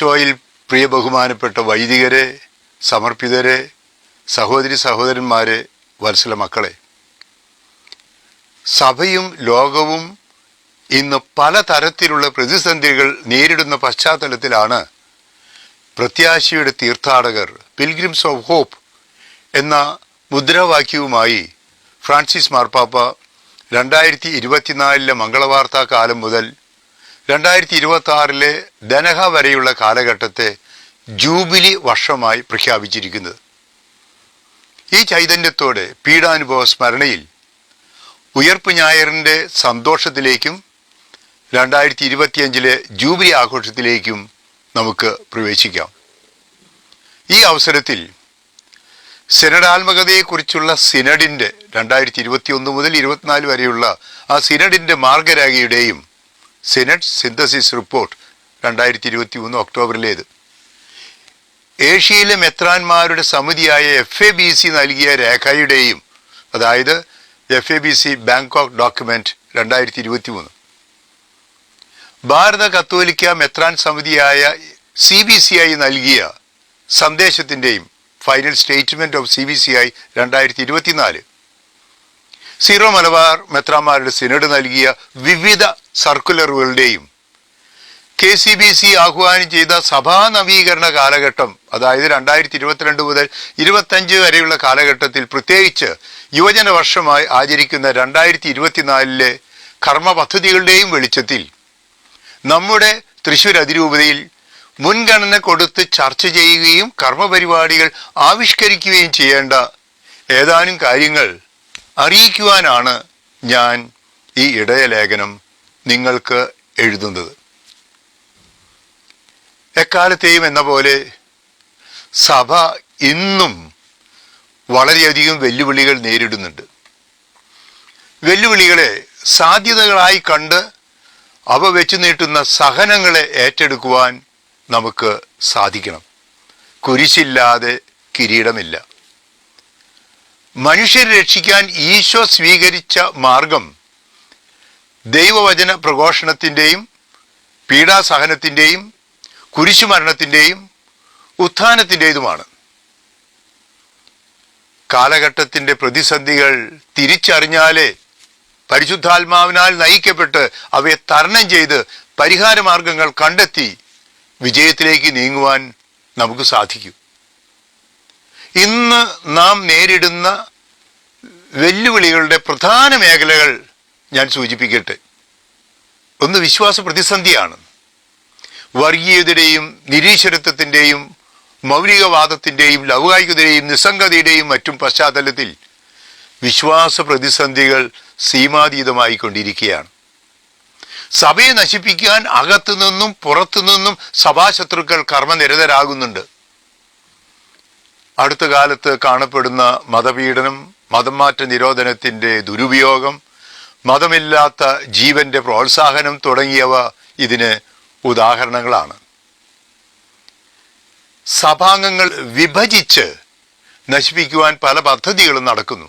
ഈശോയിൽ പ്രിയ ബഹുമാനപ്പെട്ട വൈദികരെ സമർപ്പിതരെ സഹോദരി സഹോദരന്മാരെ വത്സല മക്കളെ. സഭയും ലോകവും ഇന്ന് പലതരത്തിലുള്ള പ്രതിസന്ധികൾ നേരിടുന്ന പശ്ചാത്തലത്തിലാണ് പ്രത്യാശയുടെ തീർത്ഥാടകർ പിൽഗ്രിംസ് ഓഫ് ഹോപ്പ് എന്ന മുദ്രാവാക്യവുമായി ഫ്രാൻസിസ് മാർപ്പാപ്പ രണ്ടായിരത്തി ഇരുപത്തിനാലിലെ മംഗളവാർത്താ കാലം മുതൽ രണ്ടായിരത്തി ഇരുപത്തി ആറിലെ ധനഹ വരെയുള്ള കാലഘട്ടത്തെ ജൂബിലി വർഷമായി പ്രഖ്യാപിച്ചിരിക്കുന്നത്. ഈ ചൈതന്യത്തോടെ പീഡാനുഭവ സ്മരണയിൽ ഉയർപ്പ് ഞായറിന്റെ സന്തോഷത്തിലേക്കും രണ്ടായിരത്തി ഇരുപത്തിയഞ്ചിലെ ജൂബിലി ആഘോഷത്തിലേക്കും നമുക്ക് പ്രവേശിക്കാം. ഈ അവസരത്തിൽ സിനഡാത്മകതയെക്കുറിച്ചുള്ള സിനഡിന്റെ രണ്ടായിരത്തി ഇരുപത്തി ഒന്ന് മുതൽ ഇരുപത്തിനാല് വരെയുള്ള ആ സിനഡിന്റെ മാർഗരേഖയുടെയും സിനഡ് സിന്തസിസ് റിപ്പോർട്ട് രണ്ടായിരത്തി ഇരുപത്തി മൂന്ന് ഒക്ടോബറിലേത്. ഏഷ്യയിലെ മെത്രാന്മാരുടെ സമിതിയായ എഫ് എ ബി സി നൽകിയ രേഖയുടെയും അതായത് F A B C Bangkok document രണ്ടായിരത്തി ഇരുപത്തി മൂന്ന് ഭാരത കത്തോലിക്ക മെത്രാൻ സമിതിയായ സി ബി സി ഐ നൽകിയ സന്ദേശത്തിന്റെയും final statement of C B C I രണ്ടായിരത്തി ഇരുപത്തിനാല് സീറോ മലബാർ മെത്രാമാരുടെ സിനഡ് നൽകിയ വിവിധ സർക്കുലറുകളുടെയും കെ സി ബി സി ആഹ്വാനം ചെയ്ത സഭാ നവീകരണ കാലഘട്ടം അതായത് രണ്ടായിരത്തി ഇരുപത്തിരണ്ട് മുതൽ ഇരുപത്തഞ്ച് വരെയുള്ള കാലഘട്ടത്തിൽ പ്രത്യേകിച്ച് യുവജന വർഷമായി ആചരിക്കുന്ന രണ്ടായിരത്തി ഇരുപത്തിനാലിലെ കർമ്മ പദ്ധതികളുടെയും വെളിച്ചത്തിൽ നമ്മുടെ തൃശൂർ അതിരൂപതയിൽ മുൻഗണന കൊടുത്ത് ചർച്ച ചെയ്യുകയും കർമ്മപരിപാടികൾ ആവിഷ്കരിക്കുകയും ചെയ്യേണ്ട ഏതാനും കാര്യങ്ങൾ അറിയിക്കുവാനാണ് ഞാൻ ഈ ഇടയലേഖനം നിങ്ങൾക്ക് എഴുതുന്നത്. എക്കാലത്തെയും എന്ന പോലെ സഭ ഇന്നും വളരെയധികം വെല്ലുവിളികൾ നേരിടുന്നുണ്ട്. വെല്ലുവിളികളെ സാധ്യതകളായി കണ്ട് അവ വെച്ച് നീട്ടുന്ന സഹനങ്ങളെ ഏറ്റെടുക്കുവാൻ നമുക്ക് സാധിക്കണം. കുരിശില്ലാതെ കിരീടമില്ല. മനുഷ്യരെ രക്ഷിക്കാൻ ഈശോ സ്വീകരിച്ച മാർഗം ദൈവവചന പ്രഘോഷണത്തിന്റെയും പീഡാസഹനത്തിന്റെയും കുരിശുമരണത്തിന്റെയും ഉത്ഥാനത്തിന്റെതുമാണ്. കാലഘട്ടത്തിന്റെ പ്രതിസന്ധികൾ തിരിച്ചറിഞ്ഞാലേ പരിശുദ്ധാത്മാവിനാൽ നയിക്കപ്പെട്ട് അവയെ തരണം ചെയ്ത് പരിഹാരമാർഗങ്ങൾ കണ്ടെത്തി വിജയത്തിലേക്ക് നീങ്ങുവാൻ നമുക്ക് സാധിക്കും. ഇന്ന് നാം നേരിടുന്ന വെല്ലുവിളികളുടെ പ്രധാന മേഖലകൾ ഞാൻ സൂചിപ്പിക്കട്ടെ. ഒന്ന് വിശ്വാസ പ്രതിസന്ധിയാണ്. വർഗീയതയുടെയും നിരീശ്വരത്വത്തിന്റെയും മൗലികവാദത്തിന്റെയും ലൗകായികതയുടെയും നിസ്സംഗതയുടെയും മറ്റും പശ്ചാത്തലത്തിൽ വിശ്വാസ പ്രതിസന്ധികൾ സീമാതീതമായി കൊണ്ടിരിക്കുകയാണ് സഭയെ നശിപ്പിക്കാൻ അകത്തു നിന്നും പുറത്തു നിന്നും സഭാശത്രുക്കൾ കർമ്മനിരതരാകുന്നുണ്ട്. അടുത്ത കാലത്ത് കാണപ്പെടുന്ന മതപീഡനം മതം മാറ്റ നിരോധനത്തിന്റെ ദുരുപയോഗം മതമില്ലാത്ത ജീവന്റെ പ്രോത്സാഹനം തുടങ്ങിയവ ഇതിന് ഉദാഹരണങ്ങളാണ്. സഭാംഗങ്ങൾ വിഭജിച്ച് നശിപ്പിക്കുവാൻ പല പദ്ധതികളും നടക്കുന്നു.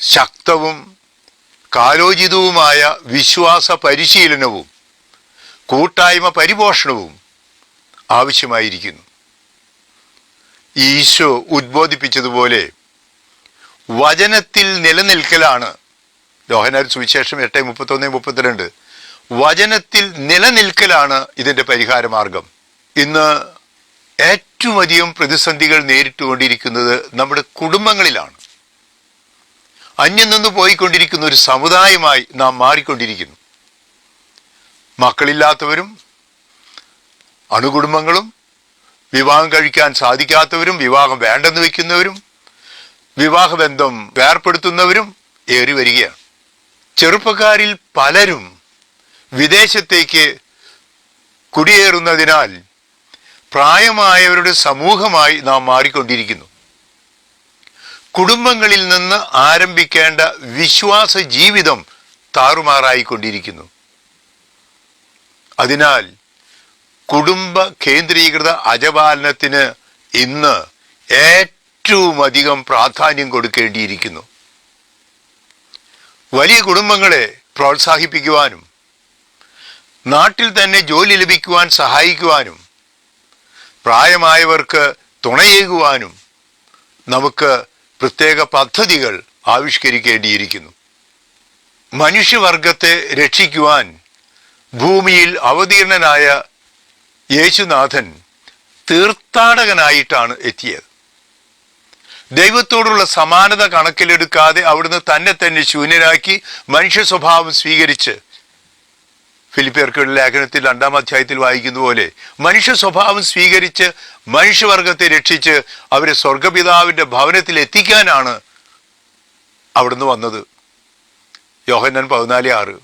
ശക്തവും കാലോചിതവുമായ വിശ്വാസ പരിശീലനവും കൂട്ടായ്മ പരിപോഷണവും ആവശ്യമായിരിക്കുന്നു. ഈശോ ഉദ്ബോധിപ്പിച്ചതുപോലെ വചനത്തിൽ നിലനിൽക്കലാണ്. ലോഹനാരി സുവിശേഷം എട്ട് മുപ്പത്തൊന്ന് മുപ്പത്തിരണ്ട്. വചനത്തിൽ നിലനിൽക്കലാണ് ഇതിന്റെ പരിഹാരമാർഗം. ഇന്ന് ഏറ്റവും അധികം പ്രതിസന്ധികൾ നേരിട്ടുകൊണ്ടിരിക്കുന്നത് നമ്മുടെ കുടുംബങ്ങളിലാണ്. അന്യം നിന്ന് പോയിക്കൊണ്ടിരിക്കുന്ന ഒരു സമുദായമായി നാം മാറിക്കൊണ്ടിരിക്കുന്നു. മക്കളില്ലാത്തവരും അണുകുടുംബങ്ങളും വിവാഹം കഴിക്കാൻ സാധിക്കാത്തവരും വിവാഹം വേണ്ടെന്ന് വെക്കുന്നവരും വിവാഹബന്ധം വേർപ്പെടുത്തുന്നവരും ഏറി വരികയാണ്. ചെറുപ്പക്കാരിൽ പലരും വിദേശത്തേക്ക് കുടിയേറുന്നതിനാൽ പ്രായമായവരുടെ സമൂഹമായി നാം മാറിക്കൊണ്ടിരിക്കുന്നു. കുടുംബങ്ങളിൽ നിന്ന് ആരംഭിക്കേണ്ട വിശ്വാസ ജീവിതം താറുമാറായിക്കൊണ്ടിരിക്കുന്നു. അതിനാൽ കുടുംബ കേന്ദ്രീകൃത അജപാലനത്തിന് ഇന്ന് ഏറ്റവും അധികം പ്രാധാന്യം കൊടുക്കേണ്ടിയിരിക്കുന്നു. വലിയ കുടുംബങ്ങളെ പ്രോത്സാഹിപ്പിക്കുവാനും നാട്ടിൽ തന്നെ ജോലി ലഭിക്കുവാൻ സഹായിക്കുവാനും പ്രായമായവർക്ക് തുണയേകുവാനും നമുക്ക് പ്രത്യേക പദ്ധതികൾ ആവിഷ്കരിക്കേണ്ടിയിരിക്കുന്നു. മനുഷ്യവർഗത്തെ രക്ഷിക്കുവാൻ ഭൂമിയിൽ അവതീർണനായ യേശുനാഥൻ തീർത്ഥാടകനായിട്ടാണ് എത്തിയത്. ദൈവത്തോടുള്ള സമാനത കണക്കിലെടുക്കാതെ അവിടുന്ന് തന്നെ തന്നെ ശൂന്യരാക്കി മനുഷ്യ സ്വഭാവം സ്വീകരിച്ച് ഫിലിപ്പിയർക്കുള്ള ലേഖനത്തിൽ രണ്ടാം അധ്യായത്തിൽ വായിക്കുന്ന പോലെ മനുഷ്യ സ്വഭാവം സ്വീകരിച്ച് മനുഷ്യവർഗത്തെ രക്ഷിച്ച് അവരെ സ്വർഗപിതാവിന്റെ ഭവനത്തിൽ എത്തിക്കാനാണ് അവിടുന്ന് വന്നത്. യോഹന്നൻ പതിനാല് ആറ്.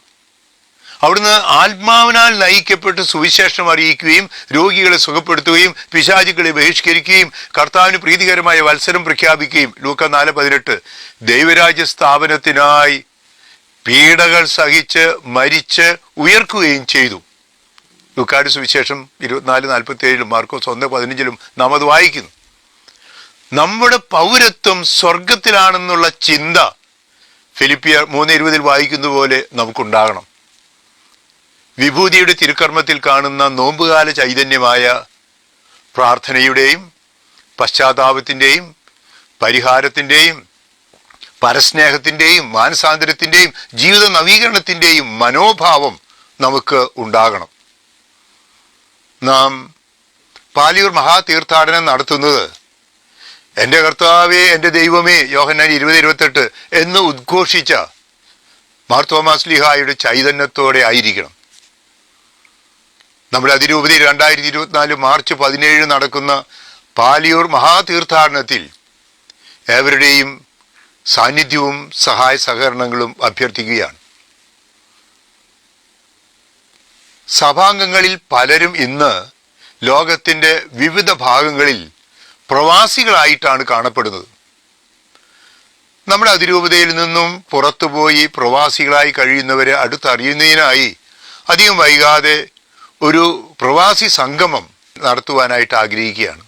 അവിടുന്ന് ആത്മാവിനാൽ നയിക്കപ്പെട്ട് സുവിശേഷം അറിയിക്കുകയും രോഗികളെ സുഖപ്പെടുത്തുകയും പിശാചുക്കളെ ബഹിഷ്കരിക്കുകയും കർത്താവിന് പ്രീതികരമായ വത്സരം പ്രഖ്യാപിക്കുകയും ലൂക്ക നാല് പതിനെട്ട്. ദൈവരാജ്യ സ്ഥാപനത്തിനായി പീഡകൾ സഹിച്ച് മരിച്ച് ഉയർക്കുകയും ചെയ്തു. ലൂക്കാട് സുവിശേഷം ഇരുപത്തിനാല് നാൽപ്പത്തി ഏഴിലും മാർക്കോസ് ഒന്ന് പതിനഞ്ചിലും നാം അത് വായിക്കുന്നു. നമ്മുടെ പൗരത്വം സ്വർഗത്തിലാണെന്നുള്ള ചിന്ത ഫിലിപ്പിയർ മൂന്ന് ഇരുപതിൽ വായിക്കുന്ന പോലെ നമുക്കുണ്ടാകണം. വിഭൂതിയുടെ തിരുക്കർമ്മത്തിൽ കാണുന്ന നോമ്പുകാല ചൈതന്യമായ പ്രാർത്ഥനയുടെയും പശ്ചാത്താപത്തിന്റെയും പരിഹാരത്തിന്റെയും പരസ്നേഹത്തിന്റെയും മാനസാന്തരത്തിന്റെയും ജീവിത നവീകരണത്തിന്റെയും മനോഭാവം നമുക്ക് ഉണ്ടാകണം. നാം പാലിയൂർ മഹാതീർത്ഥാടനം നടത്തുന്നത് എന്റെ കർത്താവേ എന്റെ ദൈവമേ യോഹന്നാൻ ഇരുപത് ഇരുപത്തെട്ട് എന്ന് ഉദ്ഘോഷിച്ച മാർത്തോമാസ്ലിഹായുടെ ചൈതന്യത്തോടെ ആയിരിക്കണം. നമ്മുടെ അതിരൂപതി രണ്ടായിരത്തി ഇരുപത്തിനാല് മാർച്ച് പതിനേഴ് നടക്കുന്ന പാലിയൂർ മഹാതീർത്ഥാടനത്തിൽ ഏവരുടെയും സാന്നിധ്യവും സഹായ സഹകരണങ്ങളും അഭ്യർത്ഥിക്കുകയാണ്. സഭാംഗങ്ങളിൽ പലരും ഇന്ന് ലോകത്തിന്റെ വിവിധ ഭാഗങ്ങളിൽ പ്രവാസികളായിട്ടാണ് കാണപ്പെടുന്നത്. നമ്മുടെ അതിരൂപതയിൽ നിന്നും പുറത്തുപോയി പ്രവാസികളായി കഴിയുന്നവരെ അടുത്തറിയുന്നതിനായി അധികം വൈകാതെ ഒരു പ്രവാസി സംഗമം നടത്തുവാനായിട്ട് ആഗ്രഹിക്കുകയാണ്.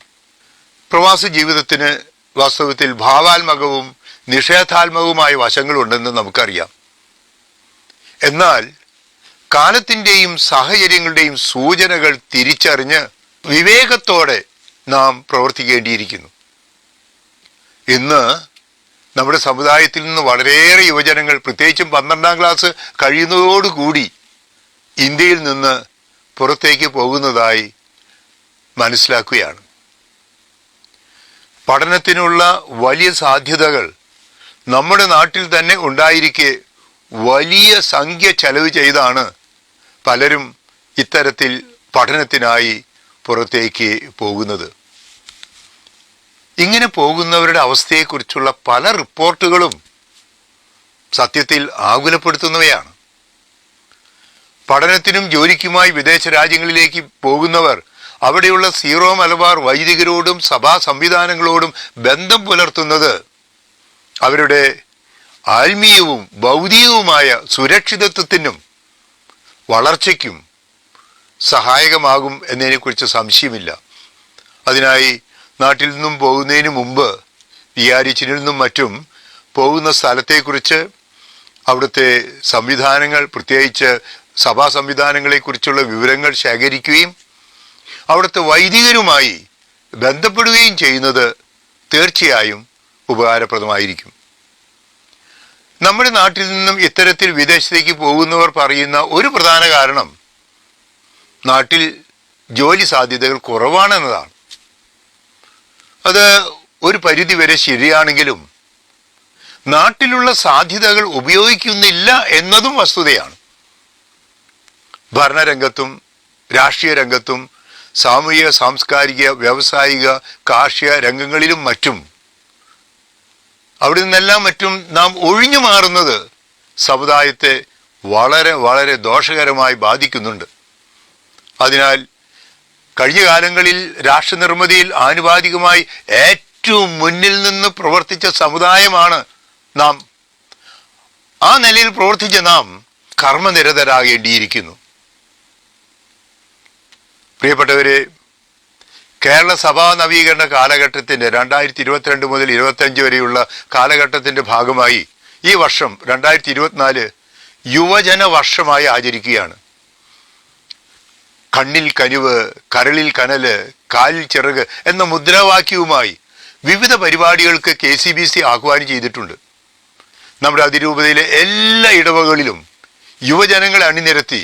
പ്രവാസി ജീവിതത്തിന് വാസ്തവത്തിൽ ഭാവാത്മകവും നിഷേധാത്മകവുമായ വശങ്ങളുണ്ടെന്ന് നമുക്കറിയാം. എന്നാൽ കാലത്തിന്റെയും സാഹചര്യങ്ങളുടെയും സൂചനകൾ തിരിച്ചറിഞ്ഞ് വിവേകത്തോടെ നാം പ്രവർത്തിക്കേണ്ടിയിരിക്കുന്നു. ഇന്ന് നമ്മുടെ സമുദായത്തിൽ നിന്ന് വളരെയേറെ യുവജനങ്ങൾ പ്രത്യേകിച്ചും പന്ത്രണ്ടാം ക്ലാസ് കഴിയുന്നതോടുകൂടി ഇന്ത്യയിൽ നിന്ന് പുറത്തേക്ക് പോകുന്നതായി മനസ്സിലാക്കുകയാണ്. പഠനത്തിനുള്ള വലിയ സാധ്യതകൾ നമ്മുടെ നാട്ടിൽ തന്നെ ഉണ്ടായിരിക്കെ വലിയ സംഖ്യ ചെലവ് ചെയ്താണ് പലരും ഇത്തരത്തിൽ പഠനത്തിനായി പുറത്തേക്ക് പോകുന്നത്. ഇങ്ങനെ പോകുന്നവരുടെ അവസ്ഥയെക്കുറിച്ചുള്ള പല റിപ്പോർട്ടുകളും സത്യത്തിൽ ആകുലപ്പെടുത്തുന്നവയാണ്. പഠനത്തിനും ജോലിക്കുമായി വിദേശ രാജ്യങ്ങളിലേക്ക് പോകുന്നവർ അവിടെയുള്ള സീറോ മലബാർ വൈദികരോടും സഭാ സംവിധാനങ്ങളോടും ബന്ധം പുലർത്തുന്നത് അവരുടെ ആത്മീയവും ഭൗതികവുമായ സുരക്ഷിതത്വത്തിനും വളർച്ചയ്ക്കും സഹായകമാകും എന്നതിനെക്കുറിച്ച് സംശയമില്ല. അതിനായി നാട്ടിൽ നിന്നും പോകുന്നതിന് മുമ്പ് വിയാരിച്ചിനിൽ നിന്നും മറ്റും പോകുന്ന സ്ഥലത്തെക്കുറിച്ച് അവിടുത്തെ സംവിധാനങ്ങൾ പ്രത്യേകിച്ച് സഭാ സംവിധാനങ്ങളെക്കുറിച്ചുള്ള വിവരങ്ങൾ ശേഖരിക്കുകയും അവിടുത്തെ വൈദികരുമായി ബന്ധപ്പെടുകയും ചെയ്യുന്നത് തീർച്ചയായും ഉപകാരപ്രദമായിരിക്കും. നമ്മുടെ നാട്ടിൽ നിന്നും ഇത്തരത്തിൽ വിദേശത്തേക്ക് പോകുന്നവർ പറയുന്ന ഒരു പ്രധാന കാരണം നാട്ടിൽ ജോലി സാധ്യതകൾ കുറവാണെന്നതാണ്. അത് ഒരു പരിധി വരെ ശരിയാണെങ്കിലും നാട്ടിലുള്ള സാധ്യതകൾ ഉപയോഗിക്കുന്നില്ല എന്നതും വസ്തുതയാണ്. ഭരണരംഗത്തും രാഷ്ട്രീയ രംഗത്തും സാമൂഹിക സാംസ്കാരിക വ്യാവസായിക കാർഷിക രംഗങ്ങളിലും മറ്റും അവിടെ നിന്നെല്ലാം മറ്റും നാം ഒഴിഞ്ഞു മാറുന്നത് സമുദായത്തെ വളരെ വളരെ ദോഷകരമായി ബാധിക്കുന്നുണ്ട്. അതിനാൽ കഴിഞ്ഞ കാലങ്ങളിൽ രാഷ്ട്രനിർമ്മിതിയിൽ ആനുപാതികമായി ഏറ്റവും മുന്നിൽ നിന്ന് പ്രവർത്തിച്ച സമുദായമാണ് നാം. ആ നിലയിൽ പ്രവർത്തിച്ച നാം കർമ്മനിരതരാകേണ്ടിയിരിക്കുന്നു. പ്രിയപ്പെട്ടവരെ കേരള സഭാ നവീകരണ കാലഘട്ടത്തിന്റെ രണ്ടായിരത്തി ഇരുപത്തിരണ്ട് മുതൽ ഇരുപത്തഞ്ച് വരെയുള്ള കാലഘട്ടത്തിന്റെ ഭാഗമായി ഈ വർഷം രണ്ടായിരത്തി ഇരുപത്തിനാല് യുവജന വർഷമായി ആചരിക്കുകയാണ്. കണ്ണിൽ കനിവ് കരളിൽ കനൽ കാലിൽ ചിറക് എന്ന മുദ്രാവാക്യവുമായി വിവിധ പരിപാടികൾക്ക് കെ സി ബി സി ആഹ്വാനം ചെയ്തിട്ടുണ്ട്. നമ്മുടെ അതിരൂപതയിലെ എല്ലാ ഇടവകളിലും യുവജനങ്ങളെ അണിനിരത്തി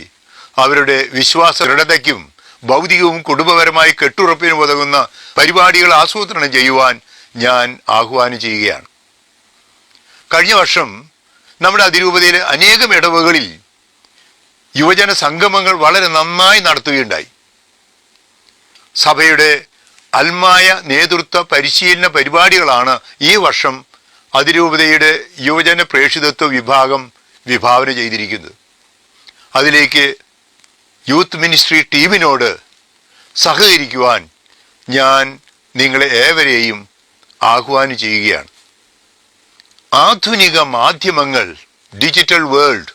അവരുടെ വിശ്വാസ ദൃഢതയ്ക്കും ഭൗതികവും കുടുംബപരമായി കെട്ടുറപ്പിനും ഉതകുന്ന പരിപാടികൾ ആസൂത്രണം ചെയ്യുവാൻ ഞാൻ ആഹ്വാനം ചെയ്യുകയാണ്. കഴിഞ്ഞ വർഷം നമ്മുടെ അതിരൂപതയിലെ അനേകം ഇടവകളിൽ യുവജന സംഗമങ്ങൾ വളരെ നന്നായി നടത്തുകയുണ്ടായി. സഭയുടെ അൽമായ നേതൃത്വ പരിശീലന പരിപാടികളാണ് ഈ വർഷം അതിരൂപതയുടെ യുവജന പ്രേക്ഷിതത്വ വിഭാഗം വിഭാവന ചെയ്തിരിക്കുന്നത്. അതിലേക്ക് യൂത്ത് മിനിസ്ട്രി ടീമിനോട് സഹകരിക്കുവാൻ ഞാൻ നിങ്ങളെ ഏവരെയും ആഹ്വാനം ചെയ്യുകയാണ്. ആധുനിക മാധ്യമങ്ങൾ ഡിജിറ്റൽ വേൾഡ്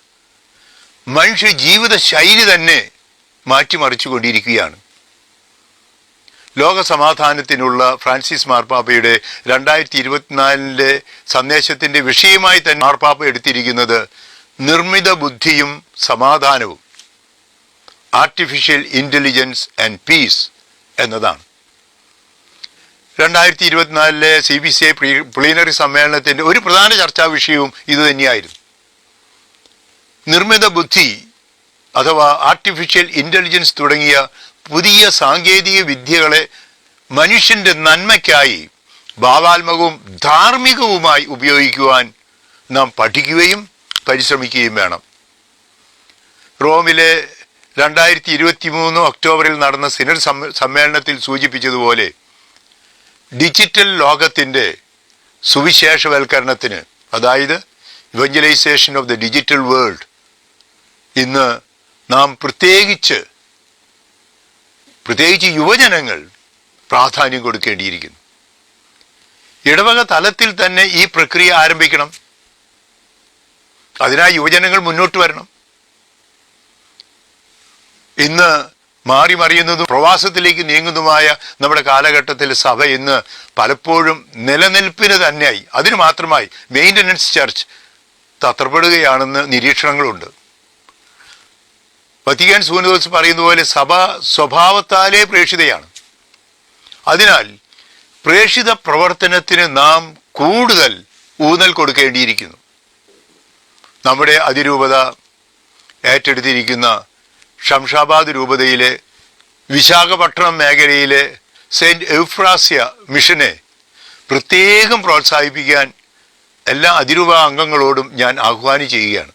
മനുഷ്യ ജീവിത ശൈലി തന്നെ മാറ്റിമറിച്ചുകൊണ്ടിരിക്കുകയാണ്. ലോക സമാധാനത്തിനുള്ള ഫ്രാൻസിസ് മാർപ്പാപ്പയുടെ രണ്ടായിരത്തി ഇരുപത്തിനാലിന്റെ സന്ദേശത്തിന്റെ വിഷയമായി തന്നെ മാർപ്പാപ്പ എടുത്തിരിക്കുന്നത് നിർമ്മിത ബുദ്ധിയും സമാധാനവും. ആർട്ടിഫിഷ്യൽ ഇന്റലിജൻസ് ആൻഡ് പീസ് എന്നതാണ്. രണ്ടായിരത്തി ഇരുപത്തിനാലിലെ C B C I plenary സമ്മേളനത്തിന്റെ ഒരു പ്രധാന ചർച്ചാ വിഷയവും ഇതുതന്നെയായിരുന്നു നിർമ്മിത ബുദ്ധി അഥവാ ആർട്ടിഫിഷ്യൽ ഇന്റലിജൻസ് തുടങ്ങിയ പുതിയ സാങ്കേതിക വിദ്യകളെ മനുഷ്യന്റെ നന്മയ്ക്കായി ഭാവാത്മകവും ധാർമ്മികവുമായി ഉപയോഗിക്കുവാൻ നാം പഠിക്കുകയും പരിശ്രമിക്കുകയും വേണം. റോമിലെ രണ്ടായിരത്തി ഇരുപത്തി മൂന്ന് ഒക്ടോബറിൽ നടന്ന സിനഡ് സമ്മേ- സമ്മേളനത്തിൽ സൂചിപ്പിച്ചതുപോലെ ഡിജിറ്റൽ ലോകത്തിന്റെ സുവിശേഷവൽക്കരണത്തിന് അതായത് evangelisation of the digital world ഇന്ന് നാം പ്രത്യേകിച്ച് പ്രത്യേകിച്ച് യുവജനങ്ങൾ പ്രാധാന്യം കൊടുക്കേണ്ടിയിരിക്കുന്നു. ഇടവക തലത്തിൽ തന്നെ ഈ പ്രക്രിയ ആരംഭിക്കണം. അതിനായി യുവജനങ്ങൾ മുന്നോട്ട് വരണം. ഇന്ന് മാറി മറിയുന്നതും പ്രവാസത്തിലേക്ക് നീങ്ങുന്നതുമായ നമ്മുടെ കാലഘട്ടത്തിൽ സഭ ഇന്ന് പലപ്പോഴും നിലനിൽപ്പിന് തന്നെയായി. അതിന് മാത്രമായി മെയിന്റനൻസ് ചർച്ച് തത്രപ്പെടുകയാണെന്ന് നിരീക്ഷണങ്ങളുണ്ട്. വത്തിക്കാൻ സൂനദോസ് പറയുന്ന പോലെ സഭ സ്വഭാവത്താലേ പ്രേക്ഷിതയാണ്. അതിനാൽ പ്രേക്ഷിത പ്രവർത്തനത്തിന് നാം കൂടുതൽ ഊന്നൽ കൊടുക്കേണ്ടിയിരിക്കുന്നു. നമ്മുടെ അതിരൂപത ഏറ്റെടുത്തിരിക്കുന്ന ഷംഷാബാദ് രൂപതയിലെ വിശാഖപട്ടണം മേഖലയിലെ സെയിന്റ് എഫ്രാസ്യ മിഷനെ പ്രത്യേകം പ്രോത്സാഹിപ്പിക്കാൻ എല്ലാ അതിരൂപ അംഗങ്ങളോടും ഞാൻ ആഹ്വാനം ചെയ്യുകയാണ്.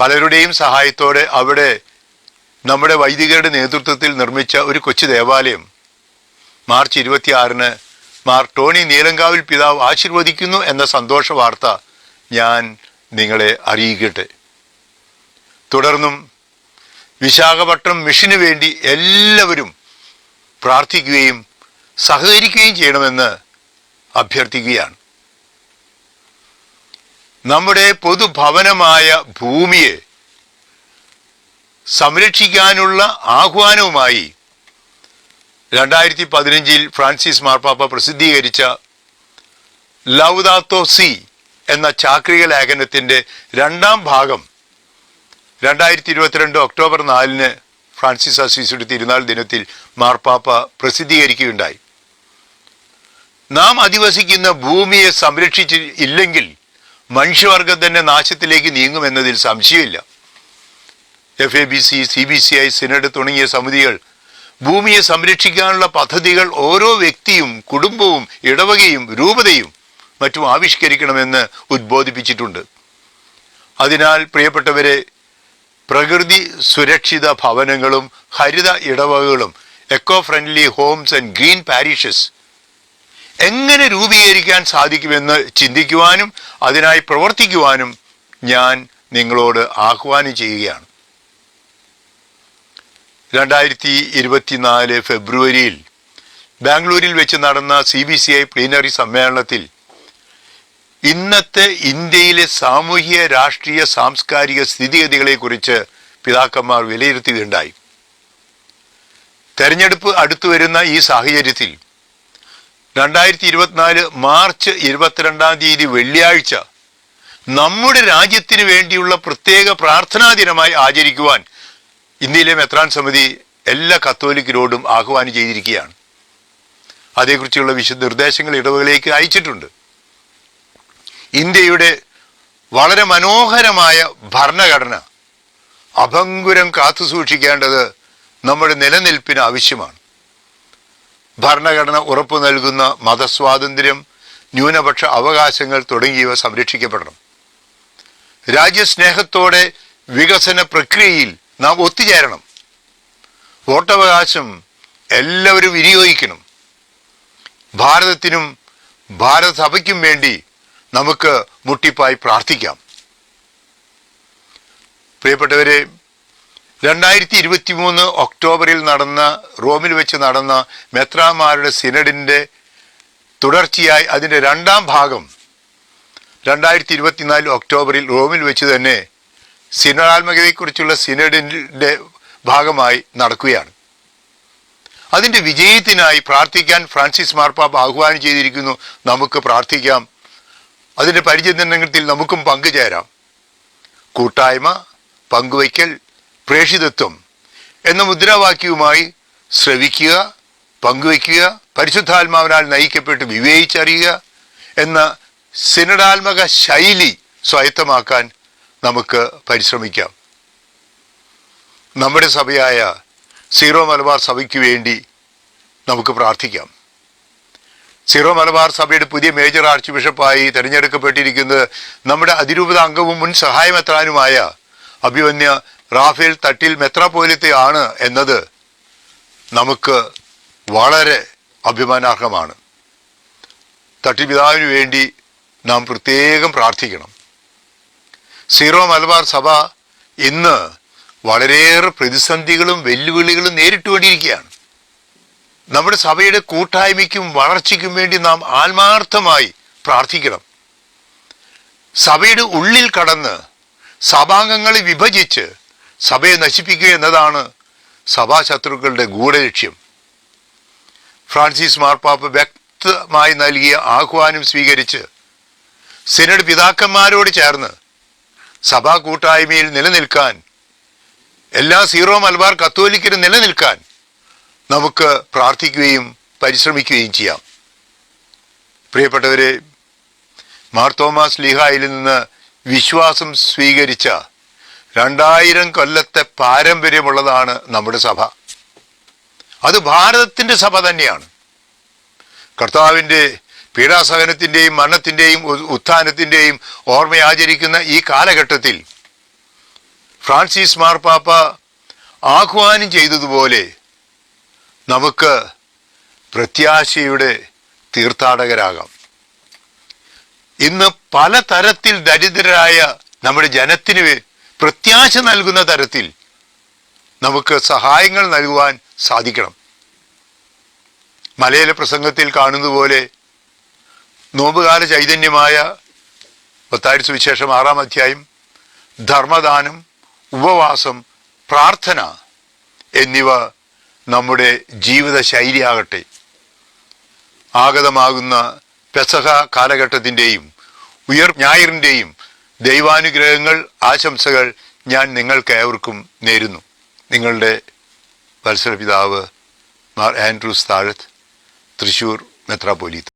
പലരുടെയും സഹായത്തോടെ അവിടെ നമ്മുടെ വൈദികരുടെ നേതൃത്വത്തിൽ നിർമ്മിച്ച ഒരു കൊച്ചു ദേവാലയം മാർച്ച് ഇരുപത്തിയാറിന് മാർ ടോണി നീലങ്കാവിൽ പിതാവ് ആശീർവദിക്കുന്നു എന്ന സന്തോഷ വാർത്ത ഞാൻ നിങ്ങളെ അറിയിക്കട്ടെ. തുടർന്നും വിശാഖപട്ടണം മിഷന് വേണ്ടി എല്ലാവരും പ്രാർത്ഥിക്കുകയും സഹകരിക്കുകയും ചെയ്യണമെന്ന് അഭ്യർത്ഥിക്കുകയാണ്. നമ്മുടെ പൊതുഭവനമായ ഭൂമിയെ സംരക്ഷിക്കാനുള്ള ആഹ്വാനവുമായി രണ്ടായിരത്തി പതിനഞ്ചിൽ ഫ്രാൻസിസ് മാർപ്പാപ്പ പ്രസിദ്ധീകരിച്ച ലൗദാത്തോ സി എന്ന ചാക്രിക ലേഖനത്തിന്റെ രണ്ടാം ഭാഗം രണ്ടായിരത്തി ഇരുപത്തിരണ്ട് ഒക്ടോബർ നാലിന് ഫ്രാൻസിസ് അസീസിയുടെ തിരുനാൾ ദിനത്തിൽ മാർപ്പാപ്പ പ്രസിദ്ധീകരിക്കുകയുണ്ടായി. നാം അധിവസിക്കുന്ന ഭൂമിയെ സംരക്ഷിച്ച് ഇല്ലെങ്കിൽ മനുഷ്യവർഗം തന്നെ നാശത്തിലേക്ക് നീങ്ങുമെന്നതിൽ സംശയമില്ല. F A B C C B C I synod തുടങ്ങിയ സമിതികൾ ഭൂമിയെ സംരക്ഷിക്കാനുള്ള പദ്ധതികൾ ഓരോ വ്യക്തിയും കുടുംബവും ഇടവകയും രൂപതയും മറ്റും ആവിഷ്കരിക്കണമെന്ന് ഉദ്ബോധിപ്പിച്ചിട്ടുണ്ട്. അതിനാൽ പ്രിയപ്പെട്ടവരെ പ്രകൃതി സുരക്ഷിത ഭവനങ്ങളും ഹരിത ഇടവകകളും eco friendly homes and green parishes എങ്ങനെ രൂപീകരിക്കാൻ സാധിക്കുമെന്ന് ചിന്തിക്കുവാനും അതിനായി പ്രവർത്തിക്കുവാനും ഞാൻ നിങ്ങളോട് ആഹ്വാനം ചെയ്യുകയാണ്. രണ്ടായിരത്തി ഇരുപത്തിനാല് ഫെബ്രുവരിയിൽ ബാംഗ്ലൂരിൽ വെച്ച് നടന്ന C B C I plenary സമ്മേളനത്തിൽ ഇന്നത്തെ ഇന്ത്യയിലെ സാമൂഹിക രാഷ്ട്രീയ സാംസ്കാരിക സ്ഥിതിഗതികളെക്കുറിച്ച് പിതാക്കന്മാർ വിലയിരുത്തുകയുണ്ടായി. തെരഞ്ഞെടുപ്പ് അടുത്തു വരുന്ന ഈ സാഹചര്യത്തിൽ രണ്ടായിരത്തി ഇരുപത്തിനാല് മാർച്ച് ഇരുപത്തിരണ്ടാം തീയതി വെള്ളിയാഴ്ച നമ്മുടെ രാജ്യത്തിന് വേണ്ടിയുള്ള പ്രത്യേക പ്രാർത്ഥനാ ദിനമായി ആചരിക്കുവാൻ ഇന്ത്യയിലെ മെത്രാൻ സമിതി എല്ലാ കത്തോലിക്കരോടും ആഹ്വാനം ചെയ്തിരിക്കുകയാണ്. അതേക്കുറിച്ചുള്ള വിശദ നിർദ്ദേശങ്ങൾ ഇടവകളിലേക്ക് അയച്ചിട്ടുണ്ട്. ഇന്ത്യയുടെ വളരെ മനോഹരമായ ഭരണഘടന അഭങ്കുരം കാത്തു സൂക്ഷിക്കേണ്ടത് നമ്മുടെ നിലനിൽപ്പിന് ആവശ്യമാണ്. ഭരണഘടന ഉറപ്പു നൽകുന്ന മതസ്വാതന്ത്ര്യം ന്യൂനപക്ഷ അവകാശങ്ങൾ തുടങ്ങിയവ സംരക്ഷിക്കപ്പെടണം. രാജ്യസ്നേഹത്തോടെ വികസന പ്രക്രിയയിൽ നാം ഒത്തുചേരണം. വോട്ടവകാശം എല്ലാവരും വിനിയോഗിക്കണം. ഭാരതത്തിനും ഭാരത സഭയ്ക്കും വേണ്ടി നമുക്ക് മുട്ടിപ്പായി പ്രാർത്ഥിക്കാം. പ്രിയപ്പെട്ടവരെ രണ്ടായിരത്തി ഇരുപത്തി മൂന്ന് ഒക്ടോബറിൽ നടന്ന റോമിൽ വെച്ച് നടന്ന മെത്രാമാരുടെ സിനഡിന്റെ തുടർച്ചയായി അതിന്റെ രണ്ടാം ഭാഗം രണ്ടായിരത്തി ഇരുപത്തിനാല് ഒക്ടോബറിൽ റോമിൽ വെച്ച് തന്നെ സിനഡാത്മകതയെക്കുറിച്ചുള്ള സിനഡിന്റെ ഭാഗമായി നടക്കുകയാണ്. അതിന്റെ വിജയത്തിനായി പ്രാർത്ഥിക്കാൻ ഫ്രാൻസിസ് മാർപ്പാപ്പ് ആഹ്വാനം ചെയ്തിരിക്കുന്നു. നമുക്ക് പ്രാർത്ഥിക്കാം. അതിന്റെ പരിചയത്തിൽ നമുക്കും പങ്കുചേരാം. കൂട്ടായ്മ പങ്കുവയ്ക്കൽ പ്രേഷിതത്വം എന്ന മുദ്രാവാക്യവുമായി ശ്രവിക്കുക പങ്കുവയ്ക്കുക പരിശുദ്ധാത്മാവിനാൽ നയിക്കപ്പെട്ട് വിവേചിച്ചറിയുക എന്ന സിനഡാത്മക ശൈലി സ്വായത്തമാക്കാൻ നമുക്ക് പരിശ്രമിക്കാം. നമ്മുടെ സഭയായ സീറോ മലബാർ സഭയ്ക്ക് വേണ്ടി നമുക്ക് പ്രാർത്ഥിക്കാം. സീറോ മലബാർ സഭയുടെ പുതിയ മേജർ ആർച്ച് ബിഷപ്പായി തെരഞ്ഞെടുക്കപ്പെട്ടിരിക്കുന്നത് നമ്മുടെ അതിരൂപത അംഗവും മുൻ സഹായമെത്രാനുമായ അഭിമന്യ റാഫേൽ തട്ടിൽ മെത്രാപോലിത്തെ ആണ് എന്നത് നമുക്ക് വളരെ അഭിമാനാർഹമാണ്. തട്ടിൽ പിതാവിന് വേണ്ടി നാം പ്രത്യേകം പ്രാർത്ഥിക്കണം. സീറോ മലബാർ സഭ ഇന്ന് വളരെയേറെ പ്രതിസന്ധികളും വെല്ലുവിളികളും നേരിട്ടുകൊണ്ടിരിക്കുകയാണ്. നമ്മുടെ സഭയുടെ കൂട്ടായ്മയ്ക്കും വളർച്ചയ്ക്കും വേണ്ടി നാം ആത്മാർത്ഥമായി പ്രാർത്ഥിക്കണം. സഭയുടെ ഉള്ളിൽ കടന്ന് സഭാംഗങ്ങളെ വിഭജിച്ച് സഭയെ നശിപ്പിക്കുക എന്നതാണ് സഭാശത്രുക്കളുടെ ഗൂഢലക്ഷ്യം. ഫ്രാൻസിസ് മാർപ്പാപ്പ വ്യക്തമായി നൽകിയ ആഹ്വാനം സ്വീകരിച്ച് സിനഡ് പിതാക്കന്മാരോട് ചേർന്ന് സഭാ കൂട്ടായ്മയിൽ നിലനിൽക്കാൻ എല്ലാ സീറോ മലബാർ കത്തോലിക്കരും നിലനിൽക്കാൻ നമുക്ക് പ്രാർത്ഥിക്കുകയും പരിശ്രമിക്കുകയും ചെയ്യാം. പ്രിയപ്പെട്ടവരെ മാർ തോമസ് ലീഹായിൽ നിന്ന് വിശ്വാസം സ്വീകരിച്ച രണ്ടായിരം കൊല്ലത്തെ പാരമ്പര്യമുള്ളതാണ് നമ്മുടെ സഭ. അത് ഭാരതത്തിന്റെ സഭ തന്നെയാണ്. കർത്താവിന്റെ പീഡാസഹനത്തിന്റെയും മരണത്തിന്റെയും ഉത്ഥാനത്തിന്റെയും ഓർമ്മ ആചരിക്കുന്ന ഈ കാലഘട്ടത്തിൽ ഫ്രാൻസിസ് മാർപ്പാപ്പ ആഹ്വാനം ചെയ്തതുപോലെ നമുക്ക് പ്രത്യാശയുടെ തീർത്ഥാടകരാകാം. ഇന്ന് പലതരത്തിൽ ദരിദ്രരായ നമ്മുടെ ജനത്തിന് പ്രത്യാശ നൽകുന്ന തരത്തിൽ നമുക്ക് സഹായങ്ങൾ നൽകുവാൻ സാധിക്കണം. മലയാള പ്രസംഗത്തിൽ കാണുന്നതുപോലെ നോമ്പുകാല ചൈതന്യമായ ഒത്താഴ്ച വിശേഷം ആറാം അധ്യായം ധർമ്മദാനം ഉപവാസം പ്രാർത്ഥന എന്നിവ നമ്മുടെ ജീവിത ശൈലിയാകട്ടെ ആഗതമാകുന്ന പെസഹ കാലഘട്ടത്തിന്റെയും ഉയർ ഞായറിന്റെയും ദൈവാനുഗ്രഹങ്ങൾ ആശംസകൾ ഞാൻ നിങ്ങൾക്ക് ഏവർക്കും നേരുന്നു. നിങ്ങളുടെ വത്സര പിതാവ് മാർ ആൻഡ്രൂസ് താഴത്ത് തൃശൂർ മെത്രാപോലീത്ത്